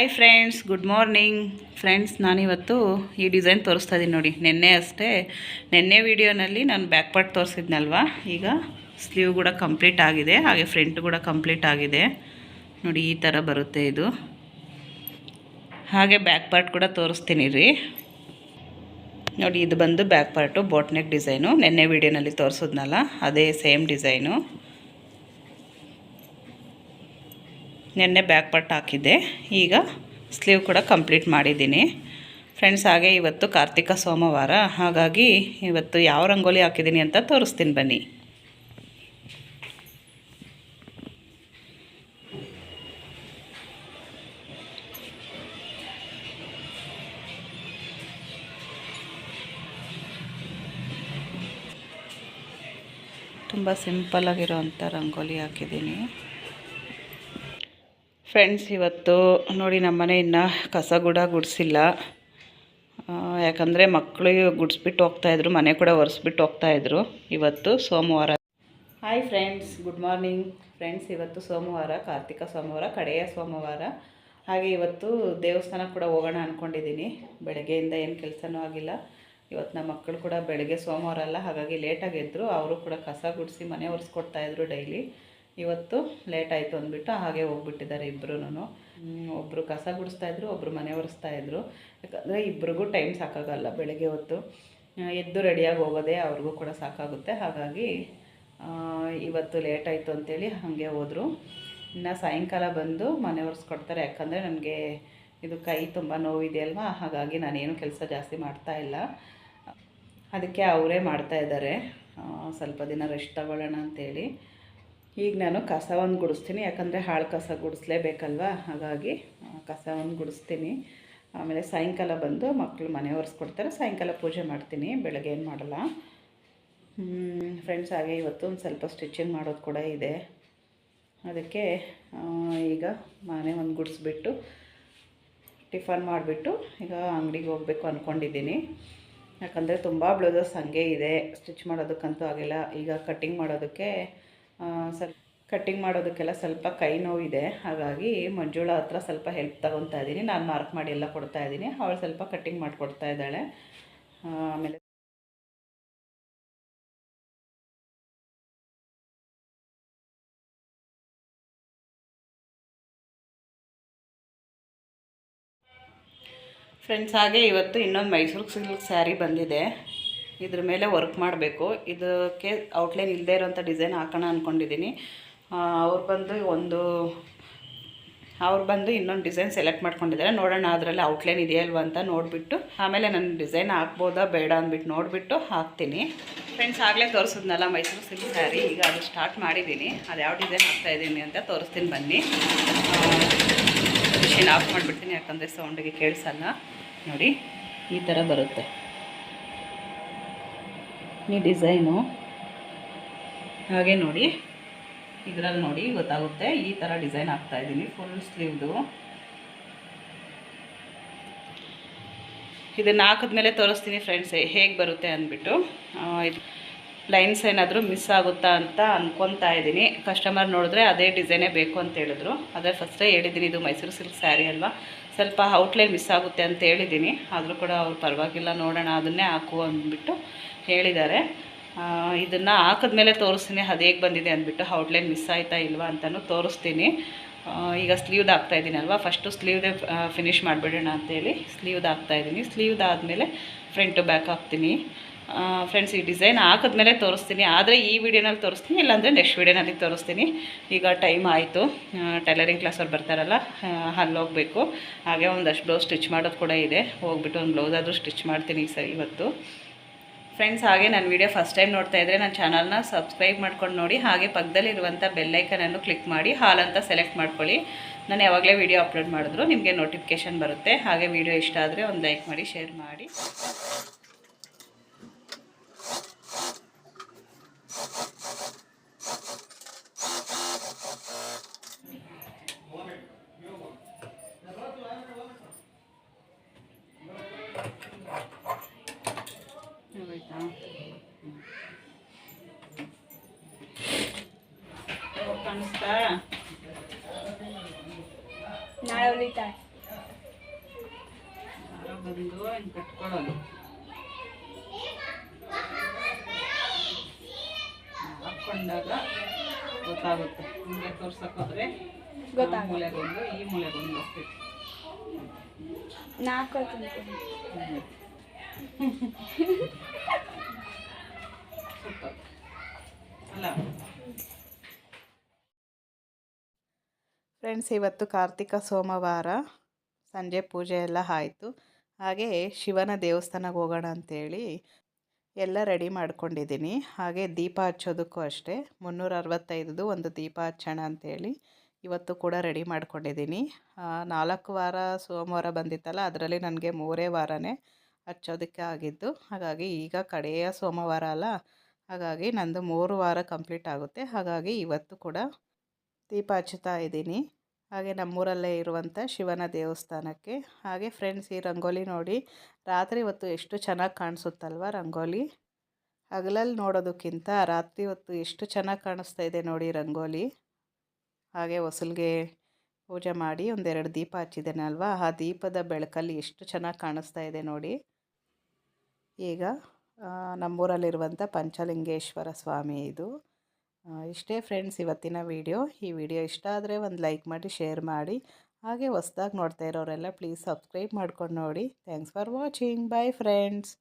Hi friends good morning friends ನಾನಿವತ್ತು ಈ design ತೋರಿಸ್ತಾ ಇದ್ದೀನಿ ನೋಡಿ. ನಿನ್ನೆ ಅಷ್ಟೇ. ನಿನ್ನೆ ವಿಡಿಯೋನಲ್ಲಿ ನಾನು ಬ್ಯಾಕ್ ಪಾರ್ಟ್ ತೋರಿಸಿದ್ನಲ್ವ? ಈಗ ಸ್ಲೀವ್ ಕೂಡ ಕಂಪ್ಲೀಟ್ ಆಗಿದೆ. ಹಾಗೆ ಫ್ರಂಟ್ ಕೂಡ ಕಂಪ್ಲೀಟ್ ಆಗಿದೆ. ನೋಡಿ, ಈ ಥರ ಬರುತ್ತೆ ಇದು. ಹಾಗೆ ಬ್ಯಾಕ್ ಪಾರ್ಟ್ ಕೂಡ ತೋರಿಸ್ತೀನಿ ರೀ. ನೋಡಿ, ಇದು ಬಂದು ಬ್ಯಾಕ್ ಪಾರ್ಟು ಬೋಟ್ನೆಕ್ ಡಿಸೈನು ನಿನ್ನೆ ವಿಡಿಯೋನಲ್ಲಿ ತೋರಿಸಿದ್ನಲ್ಲ, ಅದೇ ಸೇಮ್ ಡಿಸೈನು ನಿನ್ನೆ ಬ್ಯಾಕ್ ಪಟ್ ಹಾಕಿದ್ದೆ. ಈಗ ಸ್ಲೀವ್ ಕೂಡ ಕಂಪ್ಲೀಟ್ ಮಾಡಿದ್ದೀನಿ. ಫ್ರೆಂಡ್ಸ್, ಹಾಗೆ ಇವತ್ತು ಕಾರ್ತಿಕ ಸೋಮವಾರ. ಹಾಗಾಗಿ ಇವತ್ತು ಯಾವ ರಂಗೋಲಿ ಹಾಕಿದ್ದೀನಿ ಅಂತ ತೋರಿಸ್ತೀನಿ ಬನ್ನಿ. ತುಂಬ ಸಿಂಪಲ್ಲಾಗಿರೋವಂಥ ರಂಗೋಲಿ ಹಾಕಿದ್ದೀನಿ. ಫ್ರೆಂಡ್ಸ್ ಇವತ್ತು ನೋಡಿ ನಮ್ಮನೆ ಇನ್ನು ಕಸ ಕೂಡ ಗುಡಿಸಿಲ್ಲ. ಯಾಕಂದರೆ ಮಕ್ಕಳು ಗುಡಿಸ್ಬಿಟ್ಟು ಹೋಗ್ತಾಯಿದ್ರು ಮನೆ ಕೂಡ ಒರೆಸ್ಬಿಟ್ಟು ಹೋಗ್ತಾಯಿದ್ರು ಇವತ್ತು ಸೋಮವಾರ. Hi friends good morning friends ಇವತ್ತು ಸೋಮವಾರ, ಕಾರ್ತಿಕ ಸೋಮವಾರ, ಕಡೆಯ ಸೋಮವಾರ. ಹಾಗೆ ಇವತ್ತು ದೇವಸ್ಥಾನ ಕೂಡ ಹೋಗೋಣ ಅಂದ್ಕೊಂಡಿದ್ದೀನಿ ಬೆಳಗ್ಗೆಯಿಂದ ಏನು ಕೆಲಸನೂ ಆಗಿಲ್ಲ. ಇವತ್ತು ನಮ್ಮ ಮಕ್ಕಳು ಕೂಡ ಬೆಳಗ್ಗೆ ಸೋಮವಾರ ಅಲ್ಲ, ಹಾಗಾಗಿ ಲೇಟಾಗಿ ಎದ್ದರು ಅವರು ಕೂಡ ಕಸ ಗುಡಿಸಿ ಮನೆ ಒರೆಸ್ಕೊಡ್ತಾಯಿದ್ರು ಡೈಲಿ. ಇವತ್ತು ಲೇಟ್ ಆಯಿತು ಅಂದ್ಬಿಟ್ಟು ಹಾಗೆ ಹೋಗ್ಬಿಟ್ಟಿದ್ದಾರೆ ಇಬ್ಬರೂ ಒಬ್ಬರು ಕಸ ಗುಡಿಸ್ತಾಯಿದ್ರು ಒಬ್ಬರು ಮನೆ ಒರೆಸ್ತಾಯಿದ್ರು ಯಾಕಂದರೆ ಇಬ್ರಿಗೂ ಟೈಮ್ ಸಾಕಾಗಲ್ಲ ಬೆಳಗ್ಗೆ ಹೊತ್ತು. ಎದ್ದು ರೆಡಿಯಾಗಿ ಹೋಗೋದೇ ಅವ್ರಿಗೂ ಕೂಡ ಸಾಕಾಗುತ್ತೆ. ಹಾಗಾಗಿ ಇವತ್ತು ಲೇಟ್ ಆಯಿತು ಅಂತೇಳಿ ಹಾಗೆ ಹೋದರು. ಇನ್ನು ಸಾಯಂಕಾಲ ಬಂದು ಮನೆ ಒರೆಸ್ಕೊಡ್ತಾರೆ. ಯಾಕಂದರೆ ನನಗೆ ಇದು ಕೈ ತುಂಬ ನೋವಿದೆ ಅಲ್ವಾ ಹಾಗಾಗಿ ನಾನೇನು ಕೆಲಸ ಜಾಸ್ತಿ ಮಾಡ್ತಾ ಇಲ್ಲ. ಅದಕ್ಕೆ ಅವರೇ ಮಾಡ್ತಾ ಇದ್ದಾರೆ. ಸ್ವಲ್ಪ ದಿನ ರೆಸ್ಟ್ ತಗೊಳ್ಳೋಣ ಅಂತೇಳಿ. ಈಗ ನಾನು ಕಸವನ್ನು ಗುಡಿಸ್ತೀನಿ, ಯಾಕಂದರೆ ಹಾಳು ಕಸ ಗುಡಿಸ್ಲೇಬೇಕಲ್ವ? ಹಾಗಾಗಿ ಕಸವನ್ನು ಗುಡಿಸ್ತೀನಿ. ಆಮೇಲೆ ಸಾಯಂಕಾಲ ಬಂದು ಮಕ್ಕಳು ಮನೆ ಒರೆಸ್ಕೊಡ್ತಾರೆ, ಸಾಯಂಕಾಲ ಪೂಜೆ ಮಾಡ್ತೀನಿ, ಬೆಳಗ್ಗೆ ಏನು ಮಾಡಲ್ಲ. ಫ್ರೆಂಡ್ಸ್ ಹಾಗೆ ಇವತ್ತು ಒಂದು ಸ್ವಲ್ಪ ಸ್ಟಿಚಿಂಗ್ ಮಾಡೋದು ಕೂಡ ಇದೆ. ಅದಕ್ಕೆ ಈಗ ಮನೆ ಒಂದು ಗುಡಿಸ್ಬಿಟ್ಟು, ಟಿಫನ್ ಮಾಡಿಬಿಟ್ಟು, ಈಗ ಅಂಗಡಿಗೆ ಹೋಗಬೇಕು ಅಂದ್ಕೊಂಡಿದ್ದೀನಿ ಯಾಕಂದರೆ ತುಂಬ ಬ್ಲೌಸಸ್ ಹಾಗೆ ಇದೆ ಸ್ಟಿಚ್ ಮಾಡೋದಕ್ಕಂತೂ ಆಗಿಲ್ಲ ಈಗ ಕಟ್ಟಿಂಗ್ ಮಾಡೋದಕ್ಕೆ ಸ್ವಲ್ಪ ಕಟ್ಟಿಂಗ್ ಮಾಡೋದಕ್ಕೆಲ್ಲ ಸ್ವಲ್ಪ ಕೈ ನೋವಿದೆ. ಹಾಗಾಗಿ ಮಂಜುಳ ಹತ್ರ ಸ್ವಲ್ಪ ಹೆಲ್ಪ್ ತಗೊತಾ ಇದ್ದೀನಿ. ನಾನು ಮಾರ್ಕ್ ಮಾಡಿ ಎಲ್ಲ ಕೊಡ್ತಾ ಇದ್ದೀನಿ. ಅವಳು ಸ್ವಲ್ಪ ಕಟ್ಟಿಂಗ್ ಮಾಡಿಕೊಡ್ತಾ ಇದ್ದಾಳೆ. ಆಮೇಲೆ ಫ್ರೆಂಡ್ಸ್ ಹಾಗೆ ಇವತ್ತು ಇನ್ನೊಂದು ಮೈಸೂರು ಸಿಲ್ಕ್ ಸ್ಯಾರಿ ಬಂದಿದೆ. ಇದ್ರ ಮೇಲೆ ವರ್ಕ್ ಮಾಡಬೇಕು. ಇದಕ್ಕೆ ಔಟ್ಲೈನ್ ಇಲ್ಲದೇ ಇರೋಂಥ ಡಿಸೈನ್ ಹಾಕೋಣ ಅಂದ್ಕೊಂಡಿದ್ದೀನಿ ಅವ್ರು ಬಂದು ಒಂದು, ಅವ್ರು ಬಂದು ಇನ್ನೊಂದು ಡಿಸೈನ್ ಸೆಲೆಕ್ಟ್ ಮಾಡ್ಕೊಂಡಿದ್ದಾರೆ ನೋಡೋಣ ಅದರಲ್ಲಿ ಔಟ್ಲೈನ್ ಇದೆಯಲ್ವಾ ಅಂತ ನೋಡಿಬಿಟ್ಟು, ಆಮೇಲೆ ನನ್ನ ಡಿಸೈನ್ ಹಾಕ್ಬೋದಾ ಬೇಡ ಅಂದ್ಬಿಟ್ಟು ನೋಡಿಬಿಟ್ಟು ಹಾಕ್ತೀನಿ. ಫ್ರೆಂಡ್ಸ್ ಆಗಲೇ ತೋರಿಸಿದ್ನಲ್ಲ ಮೈಸೂರು ಸಿಲ್ಕ್ ಸ್ಯಾರಿ ಈಗ ಅದು ಸ್ಟಾರ್ಟ್ ಮಾಡಿದ್ದೀನಿ ಅದು ಯಾವ ಡಿಸೈನ್ ಹಾಕ್ತಾ ಇದ್ದೀನಿ ಅಂತ ತೋರಿಸ್ತೀನಿ ಬನ್ನಿ. ಮಿಷಿನ್ ಆಫ್ ಮಾಡಿಬಿಡ್ತೀನಿ, ಯಾಕಂದರೆ ಸೌಂಡಿಗೆ ಕೇಳಿಸಲ್ಲ. ನೋಡಿ, ಈ ಥರ ಬರುತ್ತೆ. ಈ ಡಿಸೈನು. ಹಾಗೆ ನೋಡಿ. ಇದರಲ್ಲಿ ನೋಡಿ ಗೊತ್ತಾಗುತ್ತೆ. ಈ ಥರ ಡಿಸೈನ್ ಹಾಕ್ತಾ ಇದ್ದೀನಿ. ಫುಲ್ ಸ್ಲೀವ್ದು ಇದನ್ನು ಹಾಕಿದ್ಮೇಲೆ ತೋರಿಸ್ತೀನಿ ಫ್ರೆಂಡ್ಸ್ ಹೇಗೆ ಬರುತ್ತೆ ಅಂದ್ಬಿಟ್ಟು. ಇದು ಲೈನ್ಸ್ ಏನಾದರೂ ಮಿಸ್ ಆಗುತ್ತಾ ಅಂತ ಅಂದ್ಕೊತಾ ಇದ್ದೀನಿ. ಕಸ್ಟಮರ್ ನೋಡಿದ್ರೆ ಅದೇ ಡಿಸೈನೇ ಬೇಕು ಅಂತ ಹೇಳಿದ್ರು. ಅದೇ ಫಸ್ಟೇ ಹೇಳಿದ್ದೀನಿ, ಇದು ಮೈಸೂರು ಸಿಲ್ಕ್ ಸ್ಯಾರಿ ಅಲ್ವಾ. ಸ್ವಲ್ಪ ಔಟ್ಲೈನ್ ಮಿಸ್ ಆಗುತ್ತೆ ಅಂತ ಹೇಳಿದ್ದೀನಿ. ಆದರೂ ಕೂಡ ಅವ್ರು ಪರವಾಗಿಲ್ಲ, ನೋಡೋಣ, ಅದನ್ನೇ ಹಾಕು ಅಂದ್ಬಿಟ್ಟು ಹೇಳಿದ್ದಾರೆ. ಇದನ್ನು ಹಾಕಿದ್ಮೇಲೆ ತೋರಿಸ್ತೀನಿ, ಅದು ಹೇಗೆ ಬಂದಿದೆ ಅಂದ್ಬಿಟ್ಟು ಔಟ್ಲೈನ್ ಮಿಸ್ ಆಯ್ತಾ ಇಲ್ವಾ ಅಂತಲೂ ತೋರಿಸ್ತೀನಿ. ಈಗ ಸ್ಲೀವ್ದು ಹಾಕ್ತಾ ಇದ್ದೀನಿ ಅಲ್ವಾ? ಫಸ್ಟು ಸ್ಲೀವ್ದೇ ಫಿನಿಶ್ ಮಾಡಿಬಿಡೋಣ ಅಂತೇಳಿ ಸ್ಲೀವ್ದು ಹಾಕ್ತಾ ಇದ್ದೀನಿ. ಸ್ಲೀವ್ದು ಆದಮೇಲೆ ಫ್ರಂಟು ಬ್ಯಾಕ್ ಹಾಕ್ತೀನಿ. ಫ್ರೆಂಡ್ಸ್ ಈ ಡಿಸೈನ್ ಹಾಕಿದ್ಮೇಲೆ ತೋರಿಸ್ತೀನಿ. ಆದರೆ ಈ ವಿಡಿಯೋನಲ್ಲಿ ತೋರಿಸ್ತೀನಿ, ಇಲ್ಲಾಂದರೆ ನೆಕ್ಸ್ಟ್ ವಿಡಿಯೋನಲ್ಲಿ ತೋರಿಸ್ತೀನಿ. ಈಗ ಟೈಮ್ ಆಯಿತು. ಟೈಲರಿಂಗ್ ಕ್ಲಾಸವ್ರು ಬರ್ತಾರಲ್ಲ ಅಲ್ಲಿ ಹೋಗಬೇಕು. ಹಾಗೆ ಒಂದಷ್ಟು ಬ್ಲೌಸ್ ಸ್ಟಿಚ್ ಮಾಡೋದು ಕೂಡ ಇದೆ. ಹೋಗ್ಬಿಟ್ಟು ಒಂದು ಬ್ಲೌಸ್ ಆದರೂ ಸ್ಟಿಚ್ ಮಾಡ್ತೀನಿ ಸರಿ ಇವತ್ತು. ಫ್ರೆಂಡ್ಸ್, ಹಾಗೆ ನನ್ನ ವಿಡಿಯೋ ಫಸ್ಟ್ ಟೈಮ್ ನೋಡ್ತಾ ಇದ್ದರೆ ನನ್ನ ಚಾನಲ್ನ ಸಬ್ಸ್ಕ್ರೈಬ್ ಮಾಡ್ಕೊಂಡು ನೋಡಿ, ಹಾಗೆ ಪಕ್ಕದಲ್ಲಿರುವಂಥ ಬೆಲ್ಲೈಕನನ್ನು ಕ್ಲಿಕ್ ಮಾಡಿ, ಹಾಲ್ ಅಂತ ಸೆಲೆಕ್ಟ್ ಮಾಡ್ಕೊಳ್ಳಿ. ನಾನು ಯಾವಾಗಲೇ ವಿಡಿಯೋ ಅಪ್ಲೋಡ್ ಮಾಡಿದ್ರು ನಿಮಗೆ ನೋಟಿಫಿಕೇಷನ್ ಬರುತ್ತೆ. ಹಾಗೆ ವಿಡಿಯೋ ಇಷ್ಟ ಆದರೆ ಒಂದು ಲೈಕ್ ಮಾಡಿ ಶೇರ್ ಮಾಡಿ ಆಯ್ತಾ ಕಾಣಿಸ್ತಾ ನಾಳೆ ಹೊಲಿತಾರೆ ಬಂದು ಹಿಂಗೆ ಕಟ್ಕೊಳ್ಳೋದು. ಹಾಕ್ಕೊಂಡಾಗ ಗೊತ್ತಾಗುತ್ತೆ. ಹಿಂಗೆ ತೋರ್ಸಕ್ಕೋದ್ರೆ ಗೊತ್ತಾಗುತ್ತೆ. ಮೂಲೆಗೊಂದು ಈ ಮೂಲೆಗೊಂದು ಹೋಗ್ತೈತೆ ನಾಲ್ಕು ಫ್ರೆಂಡ್ಸ್ ಇವತ್ತು ಕಾರ್ತಿಕ ಸೋಮವಾರ. ಸಂಜೆ ಪೂಜೆ ಎಲ್ಲ ಆಯಿತು. ಹಾಗೆ ಶಿವನ ದೇವಸ್ಥಾನಕ್ಕೆ ಹೋಗೋಣ ಅಂಥೇಳಿ ಎಲ್ಲ ರೆಡಿ ಮಾಡ್ಕೊಂಡಿದ್ದೀನಿ. ಹಾಗೆ ದೀಪ ಹಚ್ಚೋದಕ್ಕೂ ಅಷ್ಟೇ. ಮುನ್ನೂರ ಅರವತ್ತೈದು ಒಂದು ದೀಪ ಹಚ್ಚೋಣ ಅಂಥೇಳಿ ಇವತ್ತು ಕೂಡ ರೆಡಿ ಮಾಡ್ಕೊಂಡಿದ್ದೀನಿ. ನಾಲ್ಕು ವಾರ ಸೋಮವಾರ ಬಂದಿತ್ತಲ್ಲ, ಅದರಲ್ಲಿ ನನಗೆ ಮೂರೇ ವಾರನೇ ಹಚ್ಚೋದಕ್ಕೆ ಆಗಿದ್ದು, ಹಾಗಾಗಿ ಈಗ ಕಡೆಯ ಸೋಮವಾರ ಅಲ್ಲ, ಹಾಗಾಗಿ ನಂದು ಮೂರು ವಾರ ಕಂಪ್ಲೀಟ್ ಆಗುತ್ತೆ. ಹಾಗಾಗಿ ಇವತ್ತು ಕೂಡ ದೀಪ ಹಚ್ಚುತ್ತಾ ಇದ್ದೀನಿ. ಹಾಗೆ ನಮ್ಮೂರಲ್ಲೇ ಇರುವಂಥ ಶಿವನ ದೇವಸ್ಥಾನಕ್ಕೆ. ಹಾಗೆ ಫ್ರೆಂಡ್ಸ್ ಈ ರಂಗೋಲಿ ನೋಡಿ, ರಾತ್ರಿ ಹೊತ್ತು ಎಷ್ಟು ಚೆನ್ನಾಗಿ ಕಾಣಿಸುತ್ತಲ್ವ ರಂಗೋಲಿ? ಹಗಲಲ್ಲಿ ನೋಡೋದಕ್ಕಿಂತ ರಾತ್ರಿ ಹೊತ್ತು ಎಷ್ಟು ಚೆನ್ನಾಗಿ ಕಾಣಿಸ್ತಾ ಇದೆ ನೋಡಿ ರಂಗೋಲಿ. ಹಾಗೆ ಹೊಸಲ್ಗೆ ಪೂಜೆ ಮಾಡಿ ಒಂದೆರಡು ದೀಪ ಹಚ್ಚಿದ್ದೇನೆ ಅಲ್ವಾ ಆ ದೀಪದ ಬೆಳಕಲ್ಲಿ ಎಷ್ಟು ಚೆನ್ನಾಗಿ ಕಾಣಿಸ್ತಾ ಇದೆ ನೋಡಿ. ಈಗ ನಮ್ಮೂರಲ್ಲಿರುವಂಥ ಪಂಚಲಿಂಗೇಶ್ವರ ಸ್ವಾಮಿ ಇದು. ಇಷ್ಟೇ ಫ್ರೆಂಡ್ಸ್ ಇವತ್ತಿನ ವಿಡಿಯೋ ಈ ವಿಡಿಯೋ ಇಷ್ಟ ಆದರೆ ಒಂದು ಲೈಕ್ ಮಾಡಿ ಶೇರ್ ಮಾಡಿ. ಹಾಗೆ ಹೊಸ್ದಾಗಿ ನೋಡ್ತಾ ಇರೋರೆಲ್ಲ ಪ್ಲೀಸ್ ಸಬ್ಸ್ಕ್ರೈಬ್ ಮಾಡ್ಕೊಂಡು ನೋಡಿ. Thanks for watching bye friends